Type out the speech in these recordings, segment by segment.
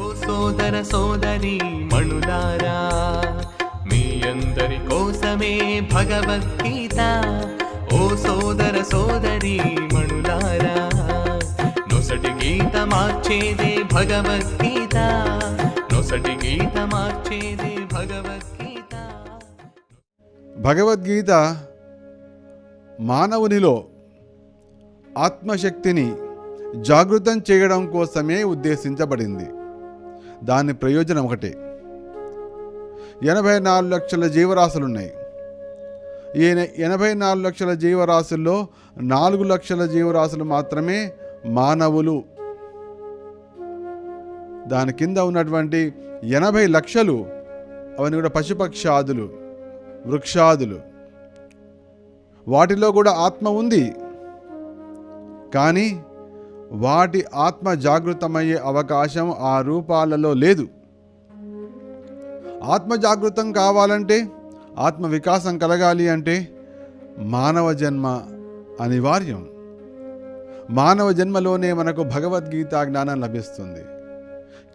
ఓ సోదర సోదరి మణులారా మీ అందరి కోసమే భగవద్గీత. ఓ సోదర సోదరి మణులారా నొసటి గీత మార్చేదే భగవద్గీత. నొసటి గీత మార్చేదే భగవద్గీత. భగవద్గీత మానవునిలో ఆత్మశక్తిని జాగృతం చేయడం కోసమే ఉద్దేశించబడింది. దాని ప్రయోజనం ఒకటే. ఎనభై నాలుగు లక్షల జీవరాశులున్నాయి. ఈ ఎనభై నాలుగు లక్షల జీవరాశుల్లో నాలుగు లక్షల జీవరాశులు మాత్రమే మానవులు. దాని కింద ఉన్నటువంటి ఎనభై లక్షలు అవన్నీ కూడా పశుపక్షాదులు వృక్షాదులు. వాటిలో కూడా ఆత్మ ఉంది. కానీ వాటి ఆత్మ జాగృతమయ్యే అవకాశం ఆ రూపాలలో లేదు. ఆత్మ జాగృతం కావాలంటే ఆత్మ వికాసం కలగాలి అంటే మానవ జన్మ అనివార్యం. మానవ జన్మలోనే మనకు భగవద్గీత జ్ఞానం లభిస్తుంది.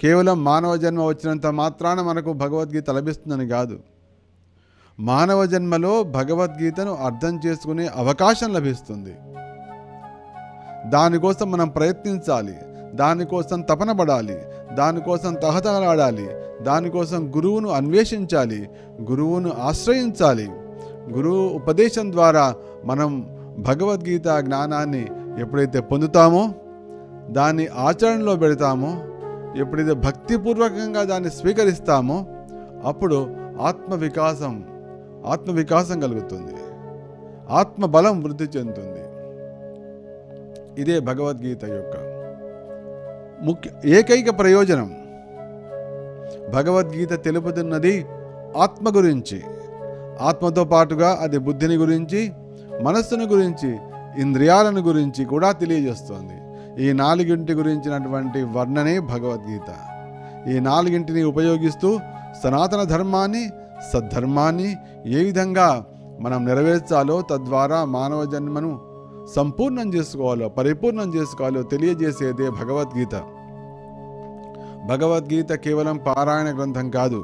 కేవలం మానవ జన్మ వచ్చినంత మాత్రాన మనకు భగవద్గీత లభిస్తుందని కాదు. మానవ జన్మలో భగవద్గీతను అర్థం చేసుకునే అవకాశం లభిస్తుంది. దానికోసం మనం ప్రయత్నించాలి. దానికోసం తపన పడాలి దానికోసం తహతలాడాలి దానికోసం గురువును అన్వేషించాలి. గురువును ఆశ్రయించాలి. గురువు ఉపదేశం ద్వారా మనం భగవద్గీత జ్ఞానాన్ని ఎప్పుడైతే పొందుతామో దాన్ని ఆచరణలో పెడతామో ఎప్పుడైతే భక్తిపూర్వకంగా దాన్ని స్వీకరిస్తామో అప్పుడు ఆత్మ వికాసం ఆత్మ వికాసం కలుగుతుంది. ఆత్మ బలం వృద్ధి చెందుతుంది. ఇదే భగవద్గీత యొక్క ముఖ్య ఏకైక ప్రయోజనం. భగవద్గీత తెలుపుతున్నది ఆత్మ గురించి. ఆత్మతో పాటుగా అది బుద్ధిని గురించి మనస్సును గురించి ఇంద్రియాలను గురించి కూడా తెలియజేస్తోంది. ఈ నాలుగింటి గురించినటువంటి వర్ణనే భగవద్గీత. ఈ నాలుగింటిని ఉపయోగిస్తూ సనాతన ధర్మాన్ని సద్ధర్మాన్ని ఏ విధంగా మనం నెరవేర్చాలో తద్వారా మానవ జన్మను సంపూర్ణం చేసుకోవాలో పరిపూర్ణం చేసుకోవాలో తెలియజేసేదే భగవద్గీత. భగవద్గీత కేవలం పారాయణ గ్రంథం కాదు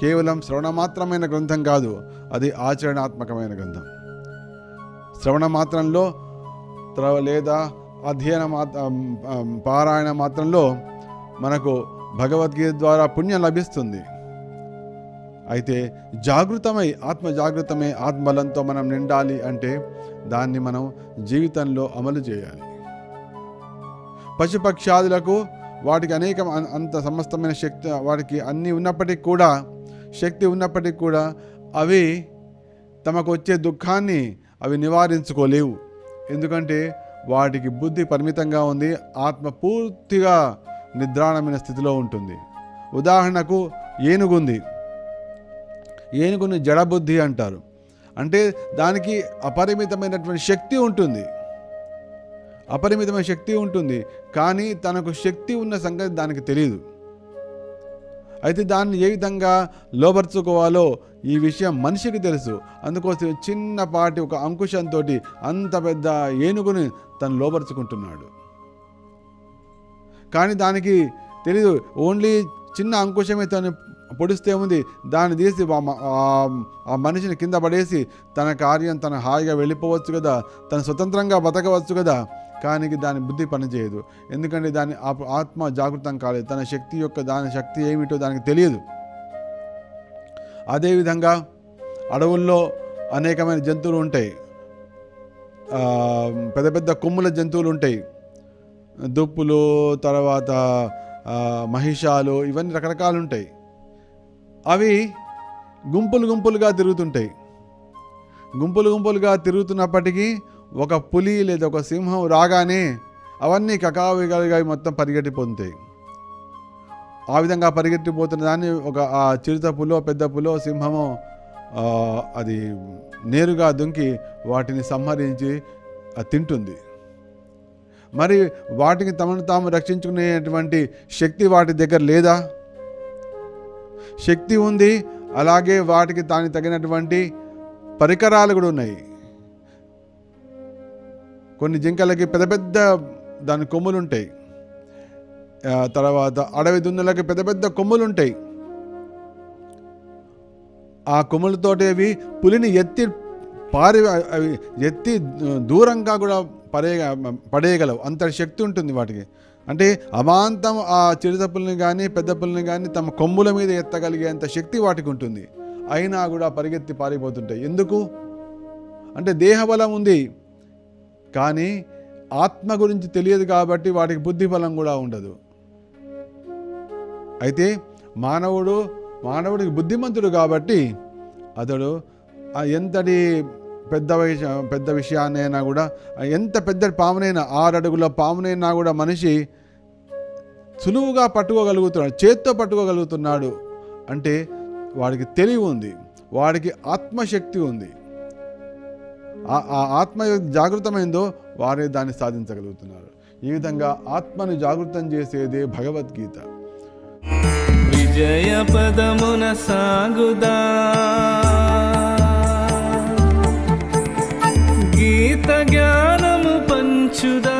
కేవలం శ్రవణ మాత్రమైన గ్రంథం కాదు అది ఆచరణాత్మకమైన గ్రంథం. శ్రవణ మాత్రంలో లేదా అధ్యయన మాత్ర పారాయణ మాత్రంలో మనకు భగవద్గీత ద్వారా పుణ్యం లభిస్తుంది. అయితే జాగృతమై ఆత్మ జాగృతమై ఆత్మబలంతో మనం నిండాలి అంటే దాన్ని మనం జీవితంలో అమలు చేయాలి. పశుపక్షాదులకు వాటికి అనేక అంత సమస్తమైన శక్తి వాటికి అన్నీ ఉన్నప్పటికీ కూడా శక్తి ఉన్నప్పటికీ కూడా అవి తమకు వచ్చే దుఃఖాన్ని అవి నివారించుకోలేవు. ఎందుకంటే వాటికి బుద్ధి పరిమితంగా ఉంది ఆత్మ పూర్తిగా నిద్రాణమైన స్థితిలో ఉంటుంది. ఉదాహరణకు ఏనుగుంది. ఏనుగుని జడబుద్ధి అంటారు. అంటే దానికి అపరిమితమైనటువంటి శక్తి ఉంటుంది. అపరిమితమైన శక్తి ఉంటుంది. కానీ తనకు శక్తి ఉన్న సంగతి దానికి తెలియదు అయితే దాన్ని ఏ విధంగా లోపరుచుకోవాలో ఈ విషయం మనిషికి తెలుసు. అందుకోసం చిన్నపాటి ఒక అంకుశంతో అంత పెద్ద ఏనుగుని తను లోపరుచుకుంటున్నాడు కానీ దానికి తెలీదు. ఓన్లీ చిన్న అంకుశమే తను పొడిస్తే ఉంది దాన్ని తీసి ఆ మనిషిని కింద పడేసి తన కార్యం తన హాయిగా వెళ్ళిపోవచ్చు కదా? తను స్వతంత్రంగా బతకవచ్చు కదా? కానీ దాని బుద్ధి పనిచేయదు. ఎందుకంటే దాని ఆ- ఆత్మ జాగృతం కాలేదు. తన శక్తి యొక్క దాని శక్తి ఏమిటో దానికి తెలియదు. అదేవిధంగా అడవుల్లో అనేకమైన జంతువులు ఉంటాయి. పెద్ద పెద్ద కొమ్ముల జంతువులు ఉంటాయి. దుప్పులు తర్వాత మహిషాలు ఇవన్నీ రకరకాలు ఉంటాయి. అవి గుంపులు గుంపులుగా తిరుగుతుంటాయి. గుంపులు గుంపులుగా తిరుగుతున్నప్పటికీ ఒక పులి లేదా ఒక సింహం రాగానే అవన్నీ కకావిగా మొత్తం పరిగెట్టిపోతాయి ఆ విధంగా పరిగెట్టిపోతున్న దాన్ని ఒక ఆ చిరుత పులో పెద్ద పులో సింహమో అది నేరుగా దుంకి వాటిని సంహరించి అది తింటుంది. మరి వాటికి తమను తాము రక్షించుకునేటువంటి శక్తి వాటి దగ్గర లేదా? శక్తి ఉంది అలాగే వాటికి దానికి తగినటువంటి పరికరాలు కూడా ఉన్నాయి. కొన్ని జింకలకి పెద్ద పెద్ద దాని కొమ్ములు ఉంటాయి తర్వాత అడవి దున్నులకి పెద్ద పెద్ద కొమ్ములు ఉంటాయి ఆ కొమ్ములతోటి అవి పులిని ఎత్తి పారి అవి ఎత్తి దూరంగా కూడా పడే పడేయగలవు. అంత శక్తి ఉంటుంది వాటికి. అంటే అమాంతం ఆ చిరుతపుల్ని కానీ పెద్ద పుల్ని కానీ తమ కొమ్ముల మీద ఎత్తగలిగేంత శక్తి వాటికి ఉంటుంది. అయినా కూడా పరిగెత్తి పారిపోతుంటాయి. ఎందుకు? అంటే దేహబలం ఉంది. కానీ ఆత్మ గురించి తెలియదు కాబట్టి వాటికి బుద్ధి బలం కూడా ఉండదు. అయితే మానవుడు మానవుడికి బుద్ధిమంతుడు కాబట్టి అతడు ఎంతటి పెద్ద పెద్ద విషయాన్నైనా కూడా ఎంత పెద్ద పామునైనా ఆరు అడుగుల పామునైనా కూడా మనిషి సులువుగా పట్టుకోగలుగుతున్నాడు చేత్తో పట్టుకోగలుగుతున్నాడు అంటే వాడికి తెలివి ఉంది వాడికి ఆత్మశక్తి ఉంది. ఆ ఆత్మ జాగృతమైందో వారే దాన్ని సాధించగలుగుతున్నారు. ఈ విధంగా ఆత్మను జాగృతం చేసేదే భగవద్గీత. విజయ పదమున సాగుదా? to the